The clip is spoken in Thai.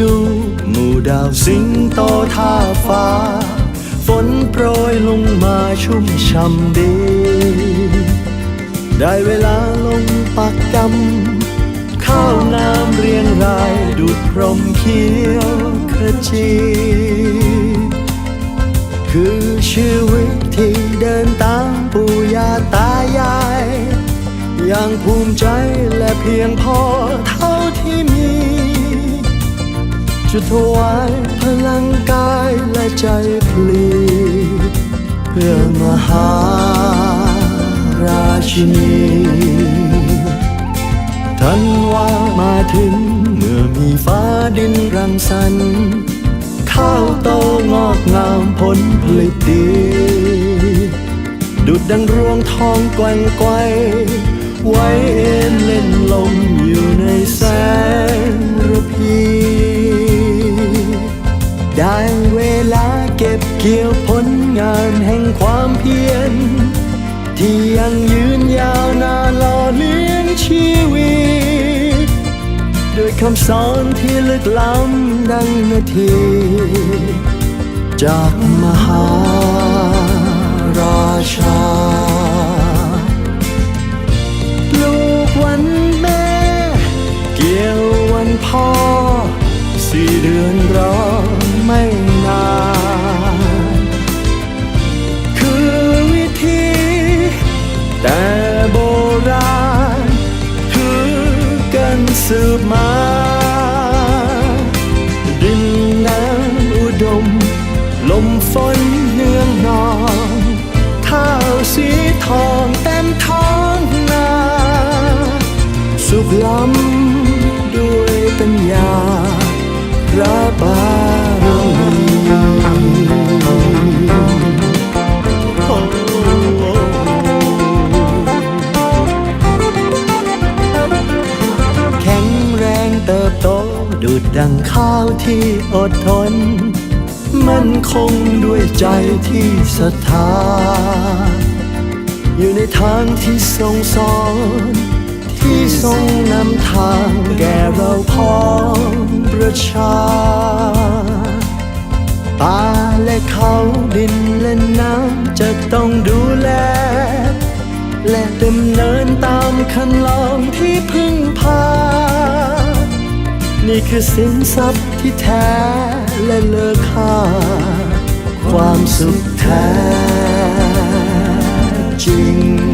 ดู หมู่ดาวสิงโตท่าฟ้า ฝนโปรยลงมาชุ่มช่ำดี ได้เวลาลงปักกำข้าวน้ำเรียงรายดูดพรมเขียวขจีคือชีวิตที่เดินตามปู่ย่าตายาย อย่างภูมิใจและเพียงพอ จะถวายพลังกายและใจพลีเพื่อมหาราชินีทันว่ามาถึงเมื่อมีฟ้าดินรังสรรค์ข้าวโตงอกงามผลผลิตดี ดุดดังรวงทองแกว่งไกวไว้เอ็นเล่นลมอยู่ในแสงระพี กี่ยวผลงานแห่งความเพียร ที่ยังยืนยาวนานหล่อเลี้ยงชีวิตด้วยคำสอนที่ลึกล้ำดังนาที จากมหาราชา แต่โบราณคือกันสืบมาดินน้ำอุดม ลมฝนเนืองนองข้าวสีทองเต็มท้องนา สุขล้ำด้วยปัญญาพระบารมี ดุดดังข้าวที่อดทน มันคงด้วยใจที่ศรัทธา อยู่ในทางที่ทรงสอน ที่ทรงนำทางแก่เราพ้องประชาป่าและเขาดินและน้ำจะต้อง คือสินทรัพย์ที่แท้และเลอค่า ความสุขแท้จริง